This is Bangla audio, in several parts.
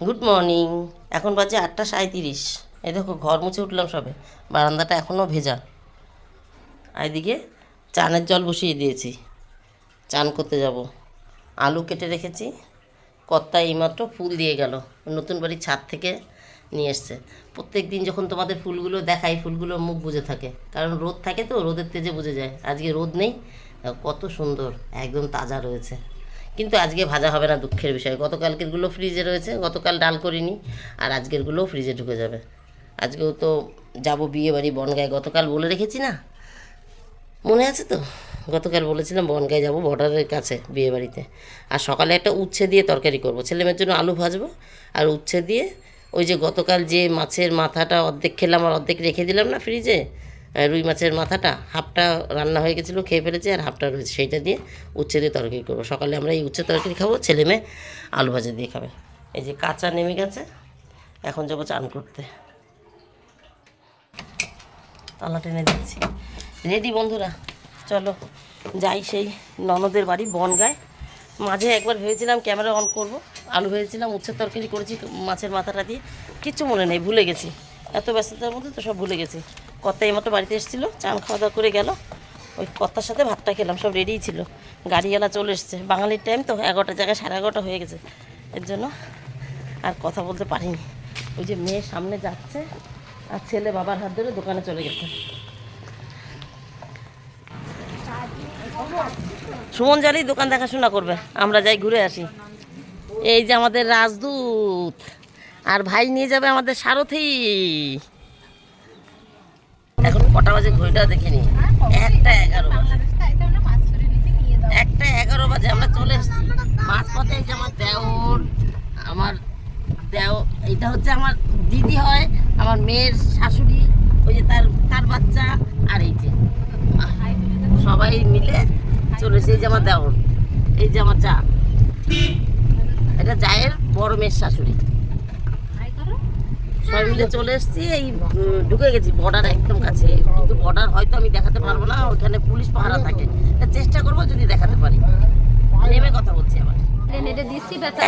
গুড মর্নিং এখন বাজে আটটা সাঁত্রিশ এই দেখো, ঘর মুছে উঠলাম সবে। বারান্দাটা এখনও ভেজা। এদিকে চানের জল বসিয়ে দিয়েছি। চান করতে যাব। আলু কেটে রেখেছি। কর্তা এইমাত্র ফুল দিয়ে গেল। নতুন বাড়ির ছাদ থেকে নিয়ে এসছে। প্রত্যেক দিন যখন তোমাদের ফুলগুলো দেখাই, ফুলগুলো মুখ বুঝে থাকে। কারণ রোদ থাকে তো, রোদের তেজে বুঝে যায়। আজকে রোদ নেই। কত সুন্দর, একদম তাজা রয়েছে। কিন্তু আজকে ভাজা হবে না দুঃখের বিষয়। গতকালকেরগুলো ফ্রিজে রয়েছে, গতকাল ডাল করিনি, আর আজকেরগুলোও ফ্রিজে ঢুকে যাবে। আজকেও তো যাব বিয়ে বাড়ি বনগায়, গতকাল বলে রেখেছি না? মনে আছে তো? গতকাল বলেছিলাম বনগায় যাব বর্ডারের কাছে বিয়ে বাড়িতে। আর সকালে একটা উচ্ছে দিয়ে তরকারি করব। ছেলেমেয়ের জন্য আলু ভাজবো, আর উচ্ছে দিয়ে ওই যে গতকাল যে মাছের মাথাটা অর্ধেক খেলাম আর অর্ধেক রেখে দিলাম না ফ্রিজে রুই মাছের মাথাটা হাফটা রান্না হয়ে গেছিল, খেয়ে ফেলেছি আর হাফটা রয়েছে সেইটা দিয়ে উচ্ছে দিয়ে তরকারি করব। সকালে আমরা এই উচ্ছে তরকারি খাব, ছেলে মেয়ে আলু ভাজা দিয়ে খাবে। এই যে কাঁচা নেমে গেছে, এখন যাব চান করতে। তালা টেনে দিচ্ছি। রেডি বন্ধুরা? চলো, যাই সেই ননদের বাড়ি বনগায়। মাঝে একবার ভেবেছিলাম ক্যামেরা অন করব, আলু ভেবেছিলাম উচ্ছের তরকারি করেছি মাছের মাথাটা দিয়ে, কিচ্ছু মনে নেই, ভুলে গেছি। এত ব্যস্ততার মধ্যে তো সব ভুলে গেছি। কর্তা এইমাত্র বাড়িতে এসেছিল, চান খাওয়া দাওয়া করে গেল। ওই কর্তার সাথে ভাতটা খেলাম, সব রেডিই ছিল। গাড়িওয়ালা চলে এসছে। বাঙালির টাইম তো এগারোটার জায়গায় সাড়ে এগারোটা হয়ে গেছে। এর জন্য আর কথা বলতে পারিনি। ওই যে মেয়ের সামনে যাচ্ছে, আর ছেলে বাবার হাত ধরে দোকানে চলে গেছে। সুমন জালি দোকান দেখাশোনা করবে, আমরা যাই ঘুরে আসি। এই যে আমাদের রাজদূত। আর ভাই নিয়ে যাবে আমাদের সারথি। এখন কটা বাজে ঘড়িটা দেখে নি? একটা এগারো বাজে। একটা এগারো বাজে, আমরা চলে এসেছি। মাঝপথে যে আমার দেওর, আমার দেও এটা হচ্ছে আমার দিদি হয়, আমার মেয়ের শাশুড়ি, ওই যে তার তার বাচ্চা আর এই যে। সবাই মিলে চলেছে এই যে আমার দেওর, এই যে আমার চা। এটা জায়ের বড় মেয়ের শাশুড়ি। সবাই মিলে চলে এসেছি এই ঢুকে গেছি বর্ডার একদম কাছে। কিন্তু বর্ডার হয়তো আমি দেখাতে পারব না ওখানে পুলিশ পাহারা থাকে। তা চেষ্টা করব যদি দেখাতে পারি। নেমে কথা বলছি আবার।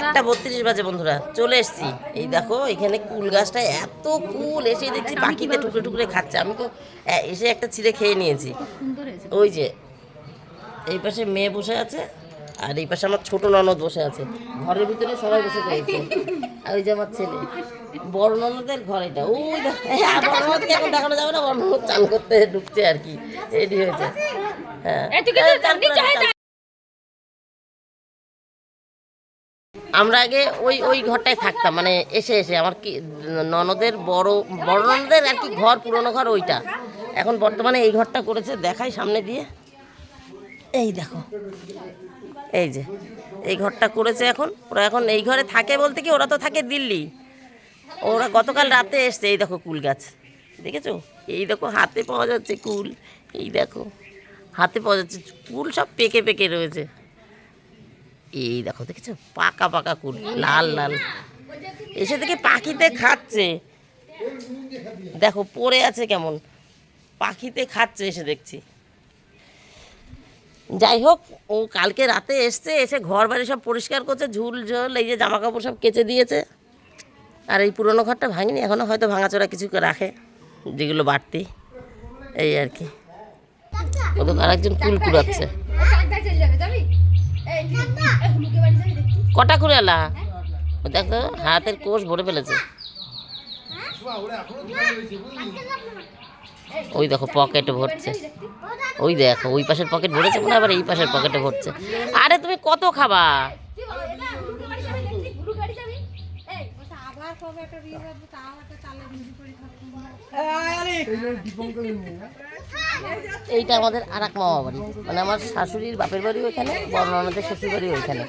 একটা বত্রিশ বাজে বন্ধুরা চলে এসেছি। এই দেখো এখানে কুল গাছটা এত কুল এসে দেখছি পাখিতে টুকরে টুকরে খাচ্ছে। আমি তো এসে একটা ছিঁড়ে খেয়ে নিয়েছি। ওই যে এই পাশে মেয়ে বসে আছে। আর এই পাশে আমার ছোট ননদ বসে আছে। ঘরের ভিতরে সবাই বসে রয়েছে। আর ওই যে আমার ছেলে। বড় ননদের ঘর এটা। ওই হ্যাঁ বড় ননদকে এখন দেখানো যাবে না? বড় ননদ চান করতে ঢুকছে আর কি। রেডি হয়েছে। হ্যাঁ। চান- আমরা আগে ওই ওই ঘরটায় থাকতাম। মানে এসে এসে আমার কি ননদের বড় বড় ননদের আর কি ঘর পুরনো ঘর ওইটা। এখন বর্তমানে এই ঘরটা করেছে। দেখাই সামনে দিয়ে। এই দেখো। এই যে, এই ঘরটা করেছে এখন। ওরা এখন এই ঘরে থাকে বলতে কি, ওরা তো থাকে দিল্লি। ওরা গতকাল রাতে এসছে, এই দেখো কুল গাছ। দেখেছ? এই দেখো, হাতে পাওয়া যাচ্ছে কুল। এই দেখো, হাতে পাওয়া যাচ্ছে কুল সব পেকে পেকে রয়েছে। এই দেখো, দেখেছ? পাকা পাকা কুল, লাল লাল। এসে থেকে পাখিতে খাচ্ছে। দেখো, পড়ে আছে কেমন। পাখিতে খাচ্ছে এসে দেখছি। যাই হোক, ও কালকে রাতে এসছে, এসে ঘর বাড়ি সব পরিষ্কার করছে, ঝুল ঝোল, এই যে জামা কাপড় সব কেচে দিয়েছে। আর এই পুরনো ঘরটা ভাঙিনি এখনও হয়তো ভাঙাচোরা কিছু রাখে, যেগুলো বাড়তি। এই আর কি। ওদের আরেকজন কুল কুড়াচ্ছে। কটা ও দেখো হাতের কোষ ভরে ফেলেছে। ওই দেখো পকেটে ভরছে। ওই দেখো, ওই পাশের পকেট ভরেছে মনে আবার এই পাশের পকেটে ভরছে। আরে তুমি কত খাবা? এইটা আমাদের আর এক মামা বাড়ি মানে আমার শাশুড়ির বাপের বাড়ি ওইখানে বড় ননদের শ্বশুর বাড়ি ওইখানে।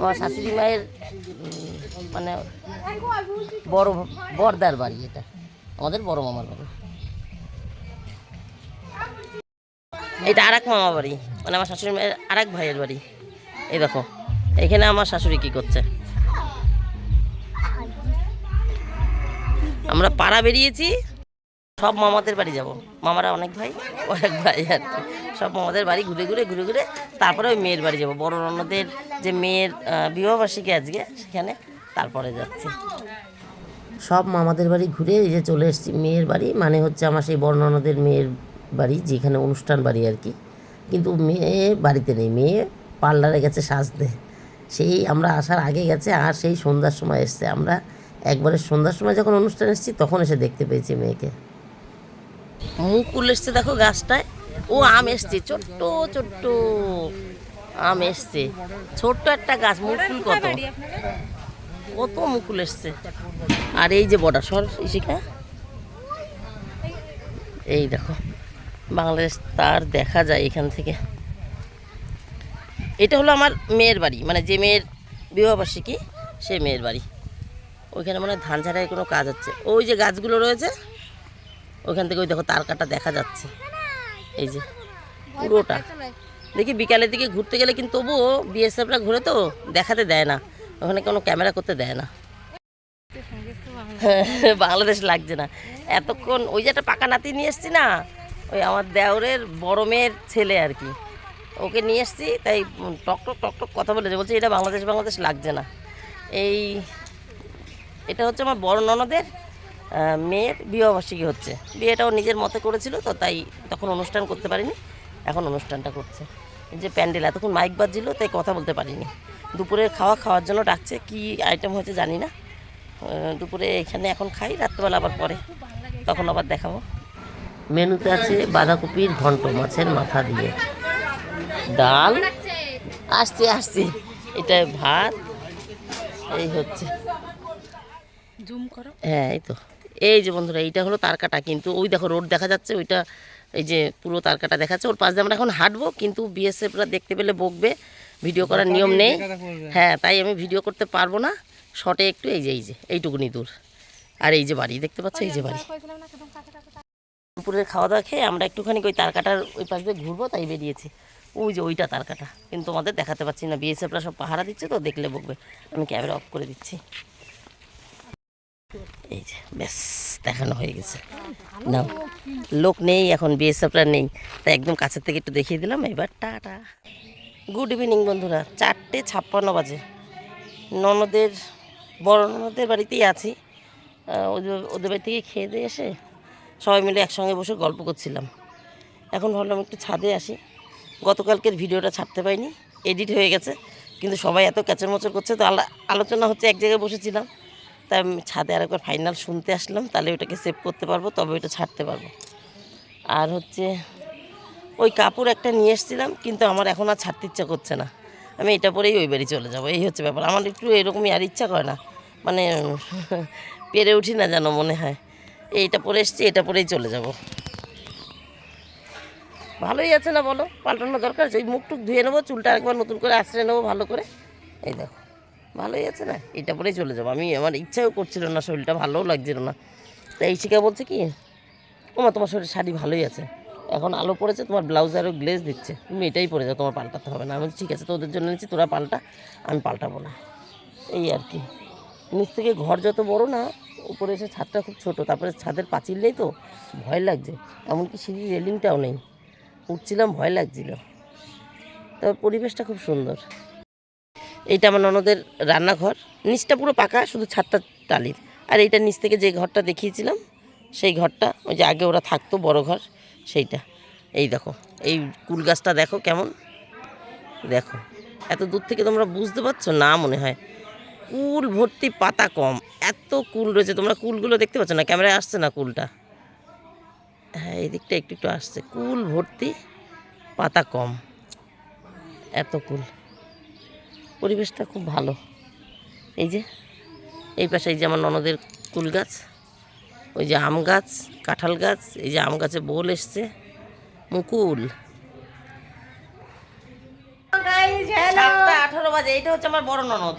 আমার শাশুড়ি মায়ের মানে বড় বড়দার বাড়ি এটা। আমাদের বড় মামার বাড়ি। এটা আর এক মামা বাড়ি। মানে আমার শাশুড়ি মায়ের আর এক ভাইয়ের বাড়ি। এই দেখো, এখানে আমার শাশুড়ি কি করছে? আমরা পাড়া বেরিয়েছি, সব মামাদের বাড়ি যাব। মামারা অনেক ভাই অনেক ভাই আর সব মামাদের বাড়ি ঘুরে ঘুরে ঘুরে ঘুরে তারপরে ওই মেয়ের বাড়ি যাব। বড় ননদের যে মেয়ের বিবাহবার্ষিকী আজকে, সেখানে তারপরে যাচ্ছি। সব মামাদের বাড়ি ঘুরে এই যে চলে এসেছি। মেয়ের বাড়ি মানে হচ্ছে আমার সেই বর্ণনাদের মেয়ের বাড়ি, যেখানে অনুষ্ঠান বাড়ি আর কি। কিন্তু মেয়ে বাড়িতে নেই, মেয়ে পার্লারে গেছে সাজতে। সেই আমরা আসার আগে গেছে, আর সেই সন্ধ্যার সময় এসছে। আমরা একবারে সন্ধ্যার সময় যখন অনুষ্ঠান এসেছি, তখন এসে দেখতে পেয়েছি মেয়েকে। মুকুল এসছে দেখো গাছটায়। ও আম এসছে, ছোট্ট ছোট্ট আম এসছে। ছোট্ট একটা গাছ, মুকুল কত? কত মুকুল এসছে। আর এই যে বর্ডার সর ইশিকা এই দেখো। বাংলাদেশ তার দেখা যায় এখান থেকে। এটা হলো আমার মেয়ের বাড়ি মানে যে মেয়ের বিবাহবার্ষিকী সে মেয়ের বাড়ি। ওইখানে মানে ধান ছাড়াই কোনো কাজ হচ্ছে। ওই যে গাছগুলো রয়েছে ওইখান থেকে ওই দেখো তার কাটা দেখা যাচ্ছে। এই যে পুরোটা। দেখি বিকালের দিকে ঘুরতে গেলে কিন্তু তবুও বিএসএফরা ঘুরে তো দেখাতে দেয় না। ওখানে কোনো ক্যামেরা করতে দেয় না। বাংলাদেশ লাগছে না। এতক্ষণ ওই যে একটা পাকা নাতি নিয়ে এসছি না ওই আমার দেওরের বড় মেয়ের ছেলে আর কি। ওকে নিয়ে এসছি, তাই উম টক টক টক টক কথা বলেছে। বলছে, এটা বাংলাদেশ বাংলাদেশ লাগছে না। এই এটা হচ্ছে আমার বড় ননদের মেয়ের বিবাহবার্ষিকী হচ্ছে। বিয়েটাও নিজের মতে করেছিল, তো তাই তখন অনুষ্ঠান করতে পারিনি, এখন অনুষ্ঠানটা করছে। যে প্যান্ডেল, এতক্ষণ মাইক বাজছিল, তাই কথা বলতে পারিনি। দুপুরের খাওয়া খাওয়ার জন্য ডাকছে, কি আইটেম হয়েছে জানি না। দুপুরে এখানে এখন খাই, রাত্রেবেলা আবার পরে। তখন আবার দেখাবো। মেনুতে আছে বাঁধাকপির ঘন্ট মাছের মাথা দিয়ে ডাল আসছে আসছে এটা ভাত এই হচ্ছে জুম করো হ্যাঁ এই তো এই যে বন্ধুরা এইটা হলো তারকাটা কিন্তু ওই দেখো রোড দেখা যাচ্ছে ওইটা এই যে পুরো তারকাটা দেখাচ্ছে ওর পাশ দিয়ে আমরা এখন হাঁটবো কিন্তু বিএসএফরা দেখতে পেলে বকবে ভিডিও করার নিয়ম নেই হ্যাঁ তাই আমি ভিডিও করতে পারব না শর্টে একটু এই যে এই যে এইটুকুনি দূর আর এই যে বাড়ি দেখতে পাচ্ছ এই যে বাড়ি দুপুরের খাওয়া দাওয়া খেয়ে আমরা একটুখানি ওই তারকাটার ওই পাশ দিয়ে ঘুরবো, তাই বেরিয়েছি। ওই যে ওইটা তারকাটা। কিন্তু তোমাদের দেখাতে পাচ্ছি না বিএসএফরা সব পাহারা দিচ্ছে তো, দেখলে বকবে। আমি ক্যামেরা অফ করে দিচ্ছি। এই যে, ব্যাস, দেখানো হয়ে গেছে। না লোক নেই এখন বিএসএফরা নেই। তাই একদম কাছের থেকে একটু দেখিয়ে দিলাম, এবার টাটা। গুড ইভিনিং বন্ধুরা। চারটে ছাপ্পান্ন বাজে। ননদের, বড় ননদের বাড়িতেই আছি। ওদের ওদের বাড়ি থেকে খেয়ে দিয়ে এসে সবাই মিলে একসঙ্গে বসে গল্প করছিলাম। এখন ভাবলাম একটু ছাদে আসি। গতকালকের ভিডিওটা ছাড়তে পারিনি, এডিট হয়ে গেছে, কিন্তু সবাই এত ক্যাচর মচর করছে, তো আলা- আলোচনা হচ্ছে এক জায়গায় বসেছিলাম। তাই আমি ছাদে আরেকবার ফাইনাল শুনতে আসলাম, তাহলে ওটাকে সেভ করতে পারব, তবে ওটা ছাড়তে পারব। আর হচ্ছে, ওই কাপড় একটা নিয়ে এসেছিলাম, কিন্তু আমার এখন আর ছাড়তে ইচ্ছা করছে না। আমি এটা পরেই ওই বাড়ি চলে যাব, এই হচ্ছে ব্যাপার। আমার একটু এরকমই আর ইচ্ছা করে না। মানে পেরে উঠি না যেন মনে হয়। এইটা পরে এসছি, এটা পরেই চলে যাব। ভালোই আছে না বলো? পাল্টানো দরকার আছে ওই মুখ টুক ধুয়ে নেব, চুলটা একবার নতুন করে আশ্রয় নেব ভালো করে। এই দেখো, ভালোই আছে না? এটা পরেই চলে যাব। আমি আমার ইচ্ছাও করছিল না, শরীরটা ভালোও লাগছিল না। তাই এই শিকা বলছে কি, ওমা, তোমার শরীর, শাড়ি ভালোই আছে। এখন আলো পড়েছে, তোমার ব্লাউজ আরও গ্লেজ দিচ্ছে। তুমি এটাই পরে যাও, তোমার পাল্টাতে হবে না। আমি ঠিক আছে, তোদের জন্য নিচ্ছি তোরা পাল্টা, আমি পাল্টাবো না। এই আর কি। নিচ থেকে ঘর যত বড় না উপরে এসে ছাদটা খুব ছোট, তারপরে ছাদের পাঁচিল নেই তো, ভয় লাগছে। এমনকি সিঁড়ির রেলিংটাও নেই। উঠছিলাম, ভয় লাগছিল। তবে পরিবেশটা খুব সুন্দর। এইটা আমার ননদের রান্নাঘর। নিচটা পুরো পাকা, শুধু ছাদটা টালির। আর এইটা নিচ থেকে যে ঘরটা দেখিয়েছিলাম, সেই ঘরটা, ওই যে আগে ওরা থাকতো, বড় ঘর, সেইটা। এই দেখো, এই কুল গাছটা দেখো কেমন? দেখো। এত দূর থেকে তোমরা বুঝতে পারছ না মনে হয়। কুল ভর্তি পাতা কম। এত কুল রয়েছে, তোমরা কুলগুলো দেখতে পাচ্ছ না? ক্যামেরায় আসছে না কুলটা? হ্যাঁ এই দিকটা একটু একটু আসছে। কুল ভর্তি পাতা কম। এত কুল। পরিবেশটা খুব ভালো। এই যে, এই পাশে এই যে আমার ননদের কুল গাছ, ওই যে আম গাছ, কাঁঠাল গাছ, এই যে আম গাছে বোল এসছে। মুকুল। সাতটা আঠারো বাজে এইটা হচ্ছে আমার বড় ননদ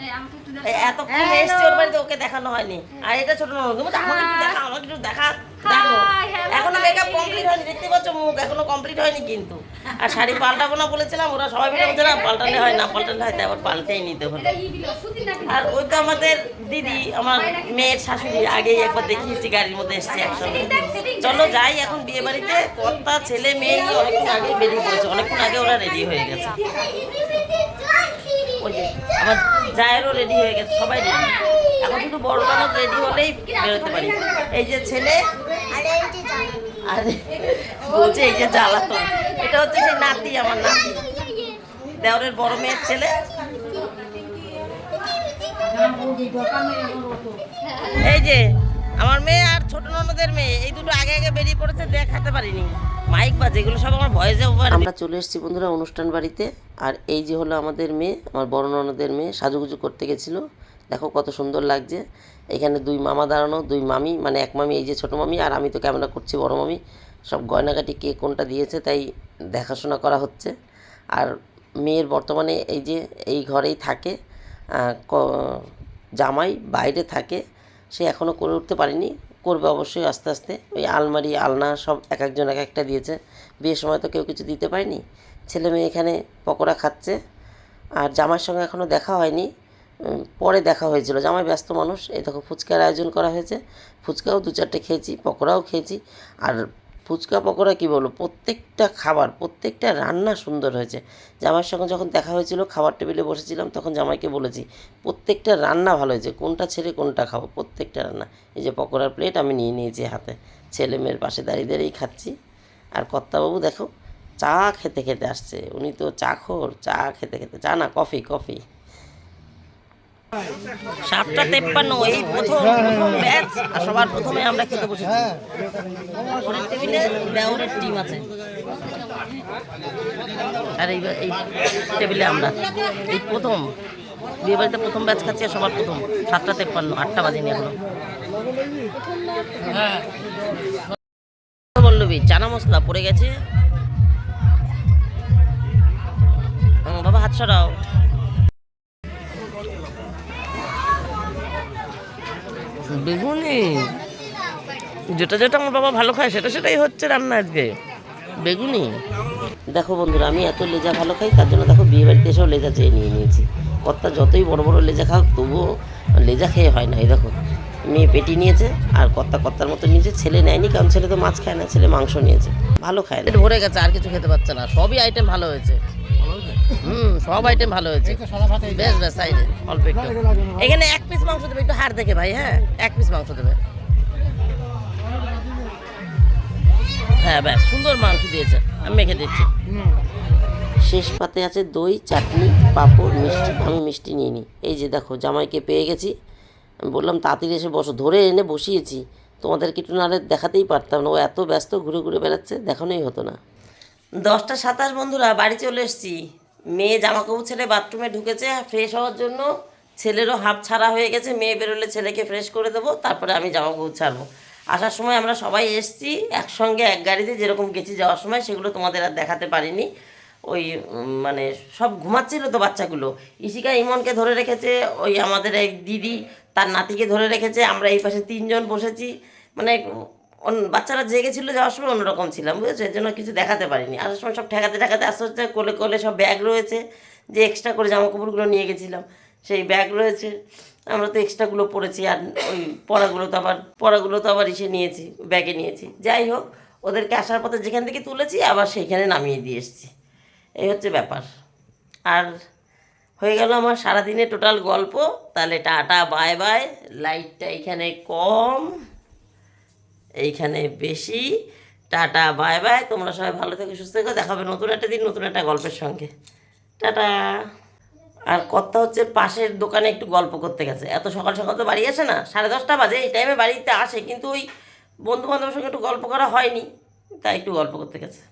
এতক্ষণ এসছে ওর বাড়িতে ওকে দেখানো হয়নি আর এটা ছোট ননদ বলছে, আমাকে একটু দেখা আমাকে একটু দেখা দেখো এখনও মেকআপ কমপ্লিট হয়নি দেখতে পাচ্ছ মুখ এখনও কমপ্লিট হয়নি কিন্তু আর শাড়ি পাল্টাবো না বলেছিলাম ওরা সবাই মিলে বলছে না পাল্টালে হয় না পাল্টালে হয় তাই আবার পাল্টেই নিতে হলো আর ওই তো আমাদের দিদি আমার মেয়ের শাশুড়ি আগেই একবার দেখিয়েছি গাড়ির মধ্যে এসছে একসঙ্গে চলো যাই এখন বিয়ে বাড়িতে কর্তা ছেলে মেয়ে অনেকক্ষণ আগে বেরিয়ে পড়েছে অনেকক্ষণ আগে ওরা রেডি হয়ে গেছে যে আমার জায়েরও রেডি হয়ে গেছে, সবাই রেডি এখন শুধু বড় ননদ রেডি হলেই বেরোতে পারি। এই যে ছেলে, আর বলছে এই যে জ্বালাতন। এটা হচ্ছে সেই নাতি, আমার নাতি। দেওরের বড় মেয়ের ছেলে। এই যে আমার মেয়ে আর ছোট ননদের মেয়ে, এই দুটো আগে আগে বেরিয়ে পড়েছে, দেখাতে পারিনি। মাইক বা যেগুলো সব আমার ভয়েসে আমরা চলে এসেছি বন্ধুরা অনুষ্ঠান বাড়িতে, আর এই যে হলো আমাদের মেয়ে, আমার বড় ননদের মেয়ে, সাজুগুজু করতে গেছিল। দেখো কত সুন্দর লাগছে। এখানে দুই মামা দাঁড়ানো, দুই মামি মানে এক মামি, এই যে ছোট মামি, আর আমি তো ক্যামেরা করছি বড় মামি। সব গয়নাকাটি কে কোনটা দিয়েছে, তাই দেখাশোনা করা হচ্ছে। আর মেয়ের বর্তমানে এই যে, এই ঘরেই থাকে জামাই বাইরে থাকে। সে এখনও করে উঠতে পারেনি। করবে অবশ্যই আস্তে আস্তে। ওই আলমারি, আলনা সব এক একজন এক একটা দিয়েছে। বিয়ের সময় তো কেউ কিছু দিতে পারেনি। ছেলে মেয়ে এখানে পকোড়া খাচ্ছে। আর জামার সঙ্গে এখনও দেখা হয়নি। পরে দেখা হয়েছিল। জামাই ব্যস্ত মানুষ। এই দেখো ফুচকার আয়োজন করা হয়েছে। ফুচকাও দু চারটে খেয়েছি, পকোড়াও খেয়েছি। আর ফুচকা পকোড়া কী বলব? প্রত্যেকটা খাবার, প্রত্যেকটা রান্না সুন্দর হয়েছে। জামাইয়ের সঙ্গে যখন দেখা হয়েছিল, খাবার টেবিলে বসেছিলাম, তখন জামাইকে বলেছি, প্রত্যেকটা রান্না ভালো হয়েছে। কোনটা ছেড়ে কোনটা খাব? প্রত্যেকটা রান্না। এই যে পকোড়ার প্লেট আমি নিয়ে নিয়েছি হাতে। ছেলে মেয়ের পাশে দাঁড়িয়ে দাঁড়িয়েই খাচ্ছি। আর কর্তাবাবু দেখো, চা খেতে খেতে আসছে। উনি তো চা খোর চা খেতে খেতে। চা না, কফি কফি। সাতটা তেপ্পান্ন, এই প্রথম প্রথম ব্যাচ আর সবার প্রথমে আমরা খেতে বসেছি। পরের টেবিলে টিম আছে। আর এই এই টেবিলে আমরা। এই প্রথম, বিয়ে বাড়িতে প্রথম ব্যাচ খাচ্ছি, আর সবার প্রথম। সাতটা তেপ্পান্ন, আটটা বাজেনি এখনও। বল্লবী চানা মশলা পড়ে গেছে। বাবা, হাত সরাও। যেটা যেটা আমার বাবা ভালো খায়, সেটা সেটাই হচ্ছে রান্না আজকে। বেগুনি। দেখো বন্ধুরা, আমি এত লেজা ভালো খাই, তার জন্য দেখো বিয়ে বাড়িতে এসেও লেজা চেয়ে নিয়ে নিয়েছি। কর্তা যতই বড় বড় লেজা খাও তবুও লেজা খেয়ে হয় না, এই দেখো। মেয়ে পেটি নিয়েছে আর কর্তা কর্তার মতো নিয়েছে ছেলে নেয়নি কারণ ছেলে তো মাছ খায় না ছেলে মাংস নিয়েছে। ভালো খায় না। ভরে গেছে আর কিছু খেতে পারছে না। সবই আইটেম ভালো হয়েছে। হুম সব আইটেম ভালো হয়েছে। বেশ বেশ সাইডে অল্প একটু। এখানে এক পিস মাংস দেবে একটু হাড় দেখে ভাই হ্যাঁ? এক পিস মাংস দেবে। হ্যাঁ ব্যাস সুন্দর মাংস দিয়েছে। আমি মেখে দিচ্ছি। শেষ পাতে আছে দই চাটনি পাঁপড় মিষ্টি আমি মিষ্টি নিয়ে নিই। এই যে দেখো জামাইকে পেয়ে গেছি। আমি বললাম, তাড়াতাড়ি এসে বসো। ধরে এনে বসিয়েছি। তোমাদেরকে একটু নাহলে দেখাতেই পারতাম না। ও এত ব্যস্ত ঘুরে ঘুরে বেড়াচ্ছে, দেখানোই হতো না। দশটা সাতাশ বন্ধুরা, বাড়ি চলে এসেছি। মেয়ে জামা কাপড় ছেড়ে বাথরুমে ঢুকেছে। ফ্রেশ হওয়ার জন্য ছেলেরও হাফ ছাড়া হয়ে গেছে। মেয়ে বেরোলে ছেলেকে ফ্রেশ করে দেবো, তারপরে আমি জামা কাপড় ছাড়বো। আসার সময় আমরা সবাই এসেছি একসঙ্গে এক গাড়িতে, যেরকম গেছি যাওয়ার সময়, সেগুলো তোমাদের আর দেখাতে পারিনি। ওই মানে সব ঘুমাচ্ছিল তো বাচ্চাগুলো। ইশিকা ইমনকে ধরে রেখেছে, ওই আমাদের এক দিদি তার নাতিকে ধরে রেখেছে, আমরা এই পাশে তিনজন বসেছি। মানে বাচ্চারা জেগেছিল যাওয়ার সময় অন্যরকম ছিলাম, বুঝেছ? এর জন্য কিছু দেখাতে পারিনি। আসার সময় সব ঠেকাতে ঠেকাতে আস্তে আস্তে কোলে কোলে সব ব্যাগ রয়েছে, যে এক্সট্রা করে জামা কাপড়গুলো নিয়ে গেছিলাম। সেই ব্যাগ রয়েছে, আমরা তো এক্সট্রাগুলো পরেছি, আর ওই পড়াগুলো তো আবার, পড়াগুলো তো আবার ইসে নিয়েছি, ব্যাগে নিয়েছি। যাই হোক, ওদেরকে আসার পথে যেখান থেকে তুলেছি, আবার সেইখানে নামিয়ে দিয়ে এসেছি। এই হচ্ছে ব্যাপার। আর হয়ে গেল আমার সারাদিনে টোটাল গল্প। তাহলে টাটা, বাই বাই। লাইটটা এখানে কম, এইখানে বেশি। Tata, bye bye. তোমরা সবাই ভালো থেকো, সুস্থ থেকো। দেখাবে নতুন একটা দিন, নতুন একটা গল্পের সঙ্গে। টাটা। আর কথা হচ্ছে পাশের দোকানে একটু গল্প করতে গেছে। এত সকাল সকাল তো বাড়ি আসে না। সাড়ে দশটা বাজে, এই টাইমে বাড়িতে আসে, কিন্তু ওই বন্ধু বান্ধবের সঙ্গে একটু গল্প করা হয়নি। তাই একটু গল্প করতে গেছে।